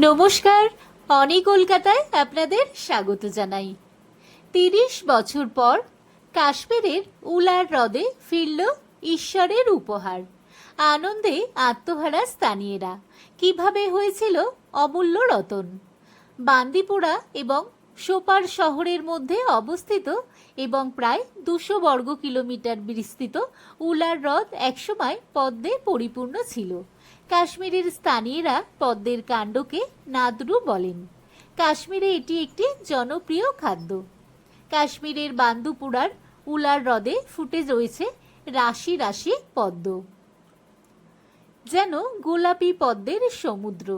নমস্কার, অনি কলকাতায় আপনাদের স্বাগত জানাই। তিরিশ বছর পর কাশ্মীরের উলার হ্রদে ফিরল ঈশ্বরের উপহার। আনন্দে আত্মহারা স্থানীয়রা। কীভাবে হয়েছিল অমূল্য রতন? বান্দিপোড়া এবং সোপার শহরের মধ্যে অবস্থিত এবং প্রায় দুশো বর্গ কিলোমিটার বিস্তৃত উলার হ্রদ একসময় পদ্মে পরিপূর্ণ ছিল। কাশ্মীরের স্থানীয়রা পদ্মের কাণ্ডকে নাদরু বলেন। কাশ্মীরে এটি একটি জনপ্রিয় খাদ্য। কাশ্মীরের বান্দুপুরার উলার হ্রদে ফুটে রয়েছে রাশি রাশি পদ্ম। যেন গোলাপি পদ্মের সমুদ্র,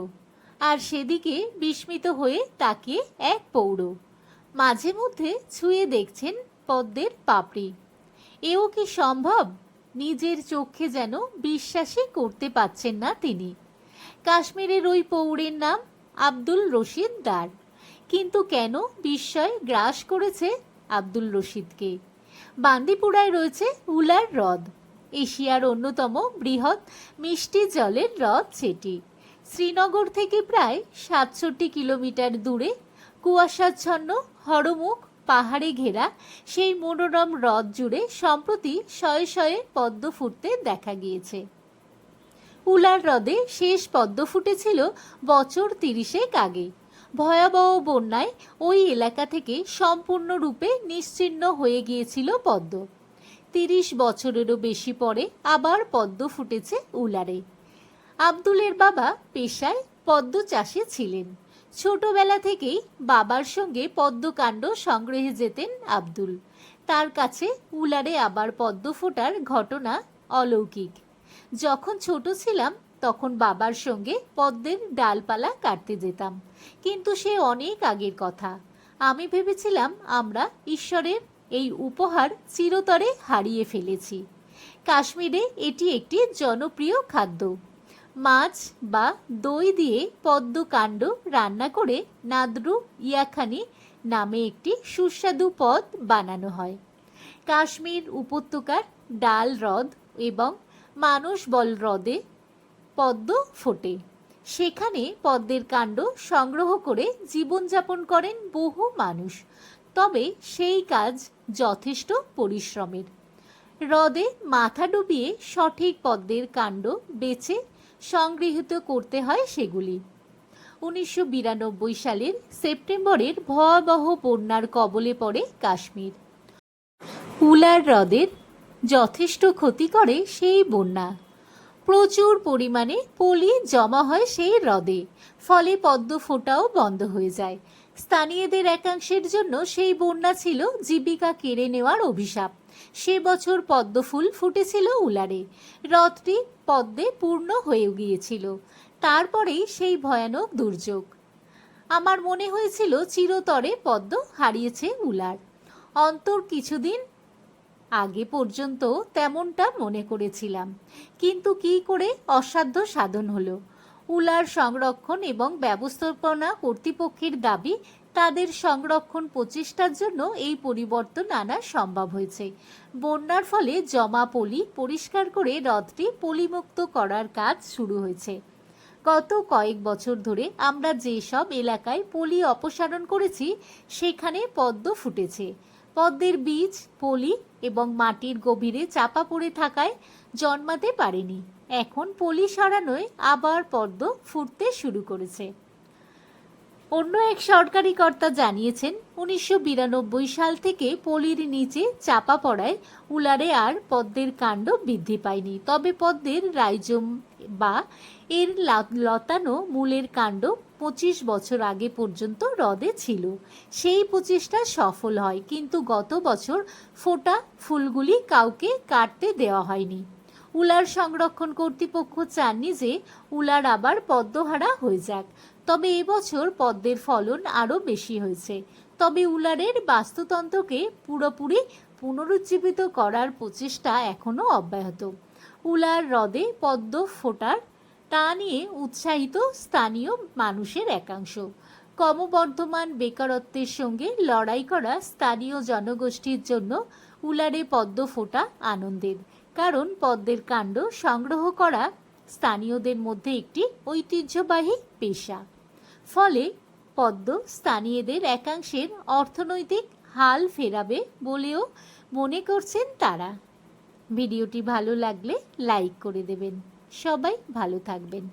আর সেদিকে বিস্মিত হয়ে তাকিয়ে এক পৌর। মাঝে মধ্যে ছুঁয়ে দেখছেন পদ্মের পাপড়ি। এও কি সম্ভব? নিজের চোখে যেন বিশ্বাসই করতে পাচ্ছেন না তিনি। কাশ্মীরের ওই পৌরের নাম আব্দুল রশিদ দার। কিন্তু কেন বিস্ময় গ্রাস করেছে আব্দুল রশিদকে? বান্দিপুরায় রয়েছে উলার হ্রদ, এশিয়ার অন্যতম বৃহৎ মিষ্টি জলের হ্রদ সেটি। শ্রীনগর থেকে প্রায় সাতষট্টি কিলোমিটার দূরে কুয়াশাচ্ছন্ন হরমুখ পাহাড়ে ঘেরা সেই মনোরম হ্রদ জুড়ে সম্প্রতি শয়ে শয়ে পদ্ম ফুটতে দেখা গিয়েছে। উলার হ্রদে শেষ পদ্ম ফুটেছিল বছর তিরিশেক আগে। ভয়াবহ বন্যায় ওই এলাকা থেকে সম্পূর্ণরূপে নিশ্চিহ্ন হয়ে গিয়েছিল পদ্ম। তিরিশ বছরেরও বেশি পরে আবার পদ্ম ফুটেছে উলারে। আব্দুলের বাবা পেশায় পদ্ম চাষে ছিলেন। ছোটবেলা থেকেই বাবার সঙ্গে পদ্মকাণ্ড সংগ্রহে যেতেন আব্দুল। তার কাছে উলারে আবার পদ্ম ফোটার ঘটনা অলৌকিক। যখন ছোট ছিলাম, তখন বাবার সঙ্গে পদ্মের ডালপালা কাটতে যেতাম। কিন্তু সে অনেক আগের কথা। আমি ভেবেছিলাম, আমরা ঈশ্বরের এই উপহার চিরতরে হারিয়ে ফেলেছি। কাশ্মীরে এটি একটি জনপ্রিয় খাদ্য। মাছ বা দই দিয়ে পদ্ম কাণ্ড রান্না করে নাদরু ইয়াখানি নামে একটি সুস্বাদু পদ বানানো হয়। কাশ্মীর উপত্যকার ডাল হ্রদ এবং মানুষ বল হ্রদে পদ্ম ফোটে। সেখানে পদ্মের কাণ্ড সংগ্রহ করে জীবনযাপন করেন বহু মানুষ। তবে সেই কাজ যথেষ্ট পরিশ্রমের। হ্রদে মাথা ডুবিয়ে সঠিক পদ্মের কাণ্ড বেছে সংগৃহীত করতে হয় সেগুলি। উনিশশো বিরানব্বই সালের সেপ্টেম্বরের ভয়াবহ বন্যার কবলে পড়ে কাশ্মীর। উলার হ্রদের যথেষ্ট ক্ষতি করে সেই বন্যা। প্রচুর পরিমাণে পলি জমা হয় সেই হ্রদে, ফলে পদ্ম ফোটাও বন্ধ হয়ে যায়। স্থানীয়দের একাংশের জন্য সেই বন্যা ছিল জীবিকা কেড়ে নেওয়ার অভিশাপ। সে বছর পদ্মফুল ফুটেছিল উলারে। হ্রদটি পদ্মে পূর্ণ হয়ে গিয়েছিল। তারপরেই সেই ভয়ানক দুর্যোগ। আমার মনে হয়েছিল চিরতরে পদ্ম হারিয়েছে উলার। অন্তর কিছুদিন আগে পর্যন্ত তেমনটা মনে করেছিলাম। কিন্তু কি করে অসাধ্য সাধন হলো? উলার সংরক্ষণ এবং ব্যবস্থাপনা কর্তৃপক্ষের দাবি, তাদের সংরক্ষণ প্রচেষ্টার জন্য এই পরিবর্তন আনা সম্ভব হয়েছে। বন্যার ফলে জমা পলি পরিষ্কার করে হ্রদটি পলিমুক্ত করার কাজ শুরু হয়েছে। গত কয়েক বছর ধরে আমরা যেসব এলাকায় পলি অপসারণ করেছি, সেখানে পদ্ম ফুটেছে। পদ্মের বীজ, পলি এবং মাটির গভীরে চাপা পড়ে থাকায় জন্মাতে পারেনি। এখন পলি সরানোয় আবার পদ্ম ফুটতে শুরু করেছে। অন্য এক সরকারি কর্তা জানিয়েছেন, উনিশশো বিরানব্বই সাল থেকে পলির নিচে চাপা পড়ায় উলারে আর পদ্মের কাণ্ড বৃদ্ধি পায়নি। তবে পদ্মের রাইজম বা এর লতানো মূলের কাণ্ড পঁচিশ বছর আগে পর্যন্ত হ্রদে ছিল। সেই প্রচেষ্টা সফল হয়, কিন্তু গত বছর ফোটা ফুলগুলি কাউকে কাটতে দেওয়া হয়নি। উলার সংরক্ষণ কর্তৃপক্ষ চাননি যে উলার আবার পদ্মহারা হয়ে যাক। তবে এবছর পদ্মের ফলন আরও বেশি হয়েছে। তবে উলারের বাস্তুতন্ত্রকে পুরোপুরি পুনরুজ্জীবিত করার প্রচেষ্টা এখনও অব্যাহত। উলার হ্রদে পদ্ম ফোটার তা নিয়ে উৎসাহিত স্থানীয় মানুষের একাংশ। ক্রমবর্ধমান বেকারত্বের সঙ্গে লড়াই করা স্থানীয় জনগোষ্ঠীর জন্য উলারে পদ্ম ফোটা আনন্দের। কারণ পদ্মের কাণ্ড সংগ্রহ করা স্থানীয়দের মধ্যে একটি ঐতিহ্যবাহী পেশা। ফলে পদ্ম স্থানীয়দের একাংশের অর্থনৈতিক হাল ফেরাবে বলেও মনে করছেন তারা। ভিডিওটি ভালো লাগলে লাইক করে দেবেন। সবাই ভালো থাকবেন।